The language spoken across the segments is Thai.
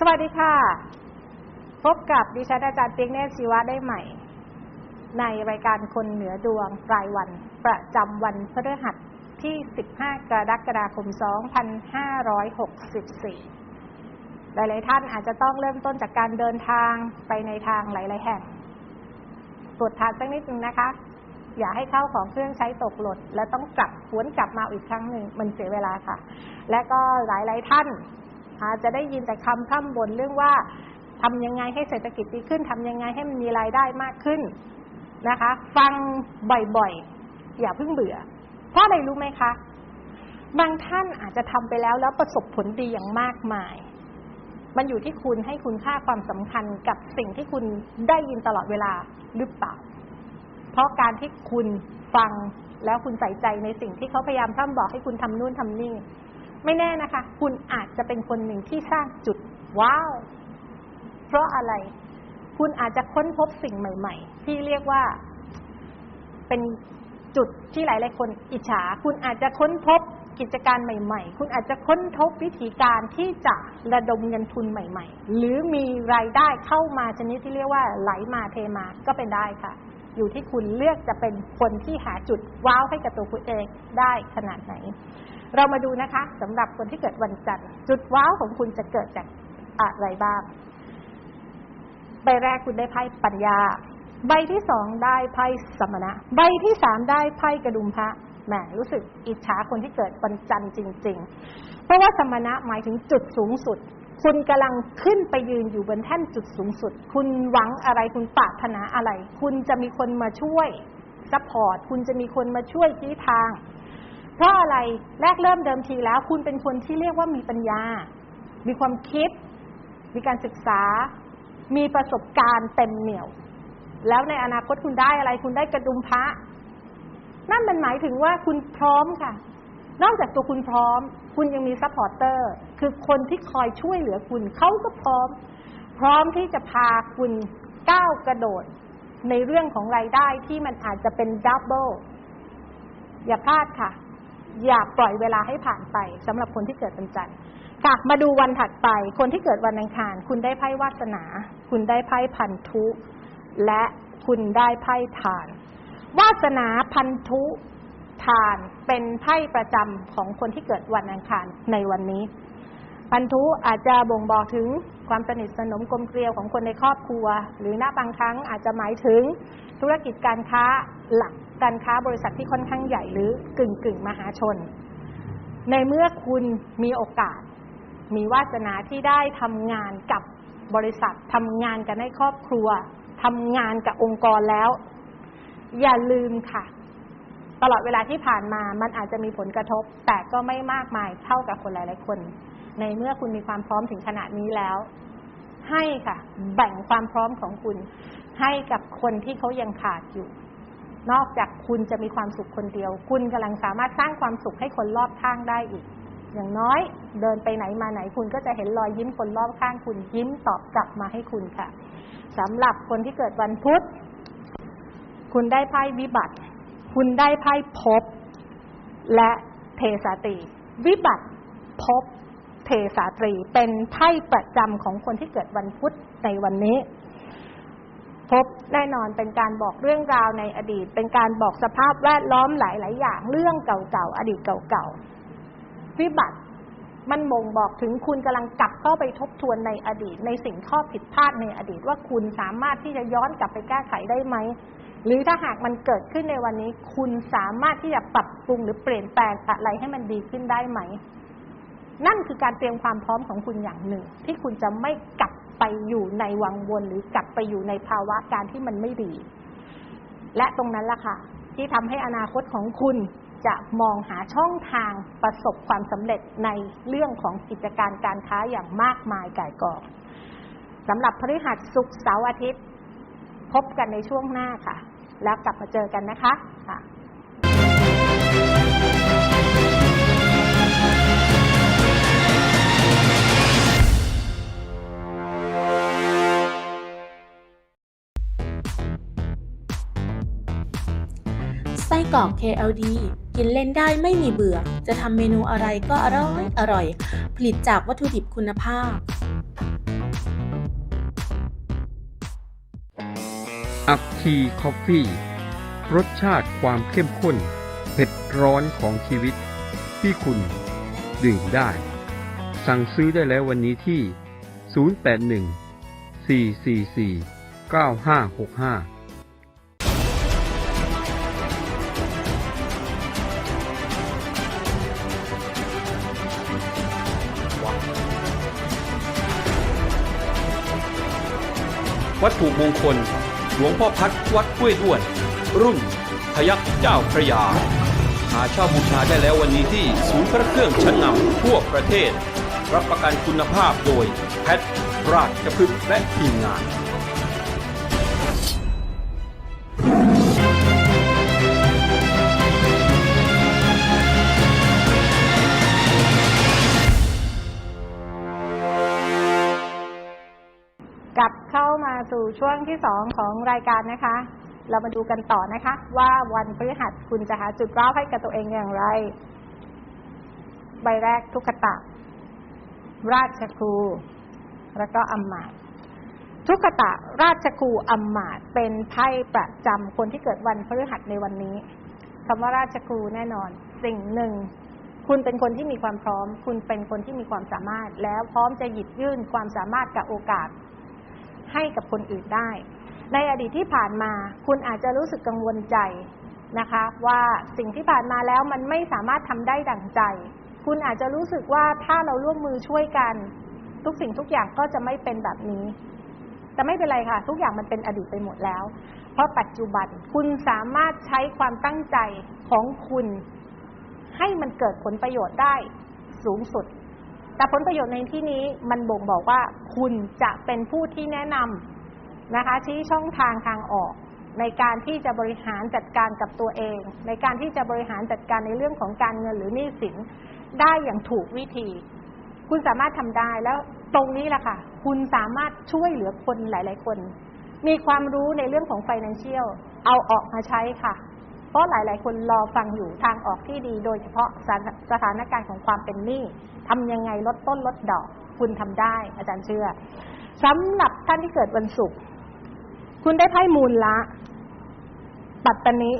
สวัสดีค่ะ พบกับดิฉันอาจารย์เปียกเนตรชีวะได้ใหม่ ในรายการคนเหนือดวงรายวัน ประจำวันพฤหัสที่ 15 กรกฎาคม 2564 หลาย ๆ ท่านอาจจะต้องเริ่มต้นจากการเดินทางไปในทางหลาย ๆ แห่งตรวจทานสักนิดนึงนะคะ อย่าให้เข้าของเครื่องใช้ตกหล่นและต้องกลับหวนกลับมาอีกครั้งหนึ่งมันเสียเวลาค่ะ และก็หลาย ๆ ท่าน จจะได้ยินแต่คำพร่ำบ่นเรื่องว่าทำยังไงให้เศรษฐกิจดีขึ้นทำยังไงให้มันมีรายได้มากขึ้นนะคะ ฟังบ่อยๆ อย่าเพิ่งเบื่อ เพราะอะไรรู้ไหมคะ บางท่านอาจจะทำไปแล้วแล้วประสบผลดีอย่างมากมาย มันอยู่ที่คุณให้คุณค่าความสำคัญกับสิ่งที่คุณได้ยินตลอดเวลาหรือเปล่า เพราะการที่คุณฟังแล้วคุณใส่ใจในสิ่งที่เขาพยายามพร่ำบอกให้คุณทำนู่นทำนี่ ไม่แน่นะคะ คุณอาจจะเป็นคนหนึ่งที่สร้างจุดว้าว เพราะอะไร คุณอาจจะค้นพบสิ่งใหม่ ๆ ที่เรียกว่าเป็นจุดที่หลายๆคนอิจฉา คุณอาจจะค้นพบกิจการใหม่ ๆ คุณอาจจะค้นพบวิธีการที่จะระดมเงินทุนใหม่ ๆ หรือมีรายได้เข้ามาชนิดที่เรียกว่าไหลมาเทมาก็เป็นได้ค่ะ อยู่ที่คุณเลือกจะเป็นคนที่หาจุดว้าวให้กับตัวคุณเองได้ขนาดไหน เรามาดูนะคะสำหรับคนที่เกิดวันจันทร์จุดว้าวของคุณจะเกิดจากอะไรบ้าง ใบแรกคุณได้ไพ่ปัญญา ใบที่สองได้ไพ่สมณะ ใบที่สามได้ไพ่กระดุมพระแหมรู้สึกอิจฉาคนที่เกิดวันจันทร์จริง ๆ เพราะว่าสมณะหมายถึงจุดสูงสุด คุณกำลังขึ้นไปยืนอยู่บนแท่นจุดสูงสุด คุณหวังอะไรคุณปรารถนาอะไร คุณจะมีคนมาช่วยซัพพอร์ตคุณจะมีคนมาช่วยชี้ทาง เพราะอะไรแรกเริ่มเดิมทีแล้ว คุณเป็นคนที่เรียกว่ามีปัญญา มีความคิด มีการศึกษา มีประสบการณ์เต็มเหนี่ยว แล้วในอนาคตคุณได้อะไร คุณได้กระดุมพระนั่นมันหมายถึงว่าคุณพร้อมค่ะ นอกจากตัวคุณพร้อม คุณยังมีซัพพอร์เตอร์ คือคนที่คอยช่วยเหลือคุณ เขาก็พร้อม พร้อมที่จะพาคุณก้าวกระโดด ในเรื่องของรายได้ที่มันอาจจะเป็นดับเบิลอย่าพลาดค่ะ อย่าปล่อยเวลาให้ผ่านไปสำหรับคนที่เกิดวันจันทร์ค่ะมาดูวันถัดไป คนที่เกิดวันอังคาร คุณได้ไพ่วาสนา คุณได้ไพ่พันธุ และคุณได้ไพ่ทาน วาสนาพันธุทานเป็นไพ่ประจำของคนที่เกิดวันอังคารในวันนี้ พันธุอาจจะบ่งบอกถึงความสนิทสนมกลมเกลียวของคนในครอบครัว หรือณบางครั้งอาจจะหมายถึงธุรกิจการค้าหลัก การค้าบริษัทที่ค่อนข้างใหญ่หรือกึ่งกึ่งมหาชน ในเมื่อคุณมีโอกาส มีวาสนาที่ได้ทำงานกับบริษัททำงานกันในครอบครัวทำงานกับองค์กรแล้ว อย่าลืมค่ะ ตลอดเวลาที่ผ่านมามันอาจจะมีผลกระทบ แต่ก็ไม่มากมายเท่ากับคนหลายๆคน ในเมื่อคุณมีความพร้อมถึงขนาดนี้แล้ว ให้ค่ะ แบ่งความพร้อมของคุณ ให้กับคนที่เขายังขาดอยู่ นอกจากคุณจะมีความสุขคนเดียว คุณกำลังสามารถสร้างความสุขให้คนรอบข้างได้อีก อย่างน้อยเดินไปไหนมาไหน คุณก็จะเห็นรอยยิ้มคนรอบข้างคุณยิ้มตอบกลับมาให้คุณค่ะสำหรับคนที่เกิดวันพุธ คุณได้ไพ่วิบัติ คุณได้ไพ่ภพและเทสาตรีวิบัติภพเทสาตรี เป็นไพ่ประจำของคนที่เกิดวันพุธในวันนี้ พบแน่นอนเป็นการบอกเรื่องราวในอดีต เป็นการบอกสภาพแวดล้อมหลาย ๆ อย่าง เรื่องเก่าๆอดีตเก่าๆวิบัติมันบ่งบอกถึงคุณกำลังกลับเข้าไปทบทวนในอดีต ในสิ่งข้อผิดพลาดในอดีต ว่าคุณสามารถที่จะย้อนกลับไปแก้ไขได้ไหมหรือถ้าหากมันเกิดขึ้นในวันนี้ คุณสามารถที่จะปรับปรุงหรือเปลี่ยนแปลงอะไรให้มันดีขึ้นได้ไหม นั่นคือการเตรียมความพร้อมของคุณอย่างหนึ่ง ที่คุณจะไม่กลับ ไปอยู่ในวังวนหรือกลับไปอยู่ในภาวะการที่มันไม่ดี และตรงนั้นล่ะค่ะ ที่ทำให้อนาคตของคุณจะมองหาช่องทางประสบความสำเร็จในเรื่องของกิจการการค้าอย่างมากมายก่ายกองสำหรับพฤหัสศุกร์เสาร์อาทิตย์ พบกันในช่วงหน้าค่ะ แล้วกลับมาเจอกันนะคะค่ะ กรอบ KLD กินเล่นได้ไม่มีเบื่อ จะทำเมนูอะไรก็อร่อย อร่อย ผลิตจากวัตถุดิบคุณภาพอัคคีคอฟฟี่ รสชาติความเข้มข้น เผ็ดร้อนของชีวิต ที่คุณดื่มได้ สั่งซื้อได้แล้ววันนี้ที่ 081 444 9565 วัตถุมงคล หลวงพ่อพัดวัดห้วยด้วน รุ่นพยักเจ้าพระยา หาเช่าบูชาได้แล้ววันนี้ที่ศูนย์พระเครื่องชั้นนำทั่วประเทศ รับประกันคุณภาพโดยแพทราชพฤกษ์และทีมงาน สู่ช่วงที่สองของรายการนะคะ เรามาดูกันต่อนะคะ ว่าวันพฤหัสคุณจะหาจุดร้าวให้กับตัวเองอย่างไร ใบแรกทุกขตะ ราชครู แล้วก็อัมมาตทุกขตะราชครูอัมมาตเป็นไพ่ประจำคนที่เกิดวันพฤหัสในวันนี้คำว่าราชครูแน่นอน สิ่งหนึ่ง คุณเป็นคนที่มีความพร้อม คุณเป็นคนที่มีความสามารถ แล้วพร้อมจะหยิบยื่นความสามารถกับโอกาส ให้กับคนอื่นได้ ในอดีตที่ผ่านมา คุณอาจจะรู้สึกกังวลใจนะคะ ว่าสิ่งที่ผ่านมาแล้วมันไม่สามารถทำได้ดั่งใจ คุณอาจจะรู้สึกว่าถ้าเราร่วมมือช่วยกัน ทุกสิ่งทุกอย่างก็จะไม่เป็นแบบนี้ แต่ไม่เป็นไรค่ะ ทุกอย่างมันเป็นอดีตไปหมดแล้ว เพราะปัจจุบันคุณสามารถใช้ความตั้งใจของคุณ ให้มันเกิดผลประโยชน์ได้สูงสุด แต่ผลประโยชน์ในที่นี้มันบ่งบอกว่าคุณจะเป็นผู้ที่แนะนำนะคะ ชี้ช่องทางทางออก ในการที่จะบริหารจัดการกับตัวเอง ในการที่จะบริหารจัดการในเรื่องของการเงินหรือหนี้สินได้อย่างถูกวิธี คุณสามารถทำได้แล้วตรงนี้แหละค่ะ คุณสามารถช่วยเหลือคนหลาย ๆ คน มีความรู้ในเรื่องของ financial เอาออกมาใช้ค่ะ เพราะหลาย ๆ คนรอฟังอยู่ทางออกที่ดี โดยเฉพาะสถานสถานการณ์ของความเป็นหนี้ทำยังไงลดต้นลดดอก คุณทำได้ อาจารย์เชื่อสำหรับท่านที่เกิดวันศุกร์คุณได้ไพ่มูลละปัตตนิ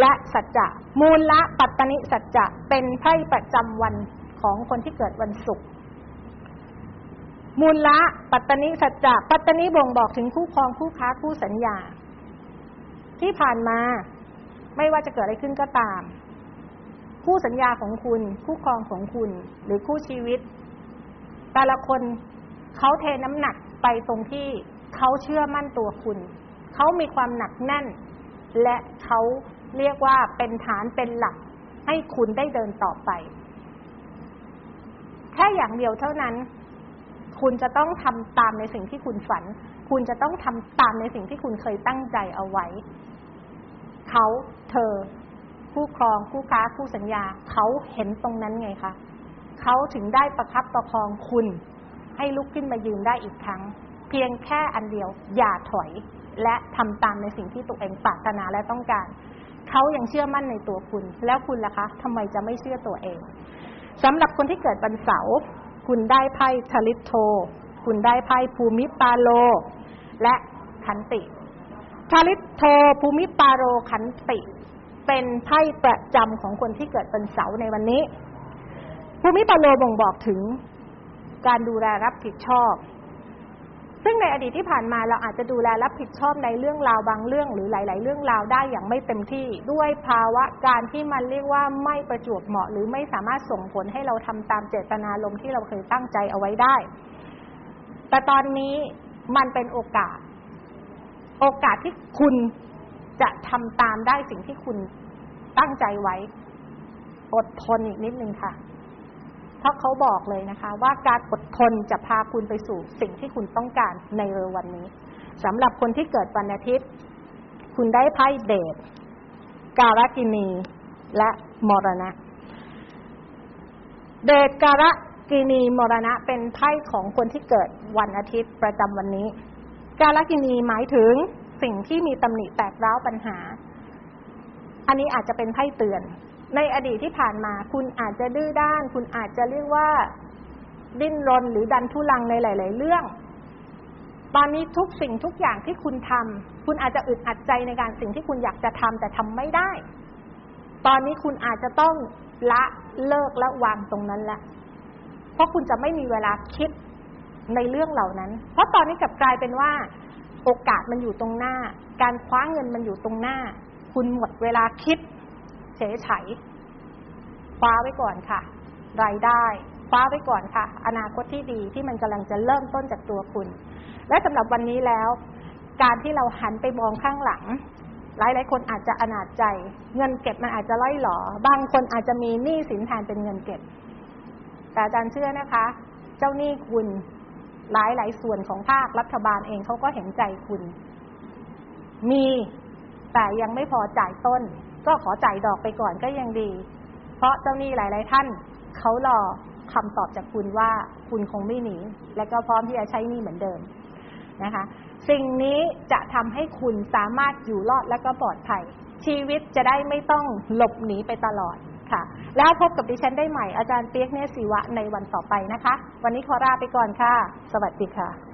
และสัจจะมูลละปัตตนิสัจจะเป็นไพ่ประจำวันของคนที่เกิดวันศุกร์มูลละปัตตนิสัจจะปัตตนิบ่งบอกถึงคู่ครองคู่ค้าคู่สัญญา ที่ผ่านมาไม่ว่าจะเกิดอะไรขึ้นก็ตาม คู่สัญญาของคุณ คู่ครองของคุณ หรือคู่ชีวิต แต่ละคนเขาเทน้ำหนักไปตรงที่เขาเชื่อมั่นตัวคุณ เขามีความหนักแน่น และเขาเรียกว่าเป็นฐานเป็นหลัก ให้คุณได้เดินต่อไป แค่อย่างเดียวเท่านั้น คุณจะต้องทำตามในสิ่งที่คุณฝัน คุณจะต้องทำตามในสิ่งที่คุณเคยตั้งใจเอาไว้ เขาเธอคู่ครองคู่ค้าคู่สัญญา เขาเห็นตรงนั้นไงคะเขาถึงได้ประคับประคองคุณ ให้ลุกขึ้นมายืนได้อีกครั้ง เพียงแค่อันเดียว อย่าถอย และทำตามในสิ่งที่ตัวเองปรารถนาและต้องการเขายังเชื่อมั่นในตัวคุณ แล้วคุณล่ะคะทำไมจะไม่เชื่อตัวเองสำหรับคนที่เกิดวันเสาร์ คุณได้ไพ่ทลิตโท คุณได้ไพ่ภูมิปาโล และขันติทาริตโทภูมิปาโลขันติ เป็นไพ่ประจำของคนที่เกิดเป็นเสาในวันนี้ ภูมิปาโลบ่งบอกถึงการดูแลรับผิดชอบ ซึ่งในอดีตที่ผ่านมาเราอาจจะดูแลรับผิดชอบในเรื่องราวบางเรื่อง หรือหลาย ๆ เรื่องราวได้อย่างไม่เต็มที่ ด้วยภาวะการที่มันเรียกว่าไม่ประจวบเหมาะ หรือไม่สามารถส่งผลให้เราทำตามเจตนารมณ์ที่เราเคยตั้งใจเอาไว้ได้ แต่ตอนนี้มันเป็นโอกาส โอกาสที่คุณจะทำตามได้สิ่งที่คุณตั้งใจไว้ อดทนอีกนิดนึงค่ะ เพราะเขาบอกเลยนะคะ ว่าการอดทนจะพาคุณไปสู่สิ่งที่คุณต้องการในเร็ววันนี้สำหรับคนที่เกิดวันอาทิตย์ คุณได้ไพ่เดชการกินีและมรณะ เดชการกินีมรณะเป็นไพ่ของคนที่เกิดวันอาทิตย์ประจำวันนี้ การกินีหมายถึงสิ่งที่มีตำหนิแตกร้าวปัญหา อันนี้อาจจะเป็นไพ่เตือน ในอดีตที่ผ่านมา คุณอาจจะดื้อด้าน คุณอาจจะเรียกว่าดิ้นรนหรือดันทุลังในหลาย ๆ เรื่อง ตอนนี้ทุกสิ่งทุกอย่างที่คุณทำคุณอาจจะอึดอัดใจในการสิ่งที่คุณอยากจะทำแต่ทำไม่ได้ ตอนนี้คุณอาจจะต้องละเลิกและวางตรงนั้นละเพราะคุณจะไม่มีเวลาคิดในเรื่องเหล่านั้น เพราะตอนนี้กลับกลายเป็นว่า โอกาสมันอยู่ตรงหน้า การคว้าเงินมันอยู่ตรงหน้า คุณหมดเวลาคิด เฉยไฉคว้าไว้ก่อนค่ะ รายได้คว้าไว้ก่อนค่ะ อนาคตที่ดีที่มันกำลังจะเริ่มต้นจากตัวคุณ และสำหรับวันนี้แล้ว การที่เราหันไปมองข้างหลัง หลายหลายๆคนอาจจะอนาจใจ เงินเก็บมันอาจจะล่อยหลอ บางคนอาจจะมีหนี้สินแทนเป็นเงินเก็บ แต่อาจารย์เชื่อนะคะ เจ้าหนี้คุณหลายหลายๆส่วนของภาครัฐบาลเองเขาก็เห็นใจคุณ มี แต่ยังไม่พอจ่ายต้น ก็ขอจ่ายดอกไปก่อนก็ยังดี เพราะเจ้าหนี้หลาย ๆ ท่านเขารอคำตอบจากคุณว่าคุณคงไม่หนี และก็พร้อมที่จะใช้หนี้เหมือนเดิมนะคะ สิ่งนี้จะทำให้คุณสามารถอยู่รอดและก็ปลอดภัย ชีวิตจะได้ไม่ต้องหลบหนีไปตลอดค่ะ แล้วพบกับดิฉันได้ใหม่อาจารย์เปียกเนตรศิวะในวันต่อไปนะคะ วันนี้ขอลาไปก่อนค่ะ สวัสดีค่ะ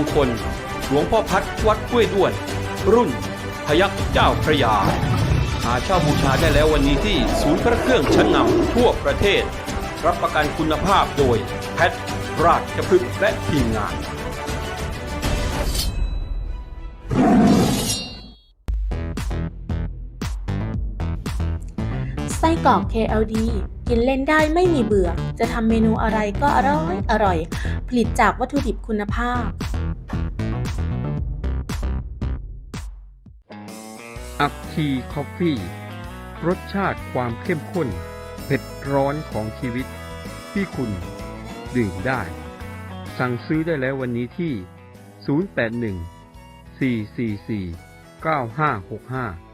งคล หลวงพ่อพัดวัดกล้วยด้วน รุ่น พยักเจ้าพระยา หาเช่าบูชาได้แล้ววันนี้ที่ศูนย์พระเครื่องชั้นนำทั่วประเทศ รับประกันคุณภาพโดย แพทราชพฤกษ์และทีมงานไส้กรอก KLD กินเล่นได้ไม่มีเบื่อ จะทำเมนูอะไรก็อร่อยอร่อย ผลิตจากวัตถุดิบคุณภาพ อัพทีคอฟฟี่ รสชาติความเข้มข้น เผ็ดร้อนของชีวิต ที่คุณดื่มได้ สั่งซื้อได้แล้ววันนี้ที่ 081 444 9565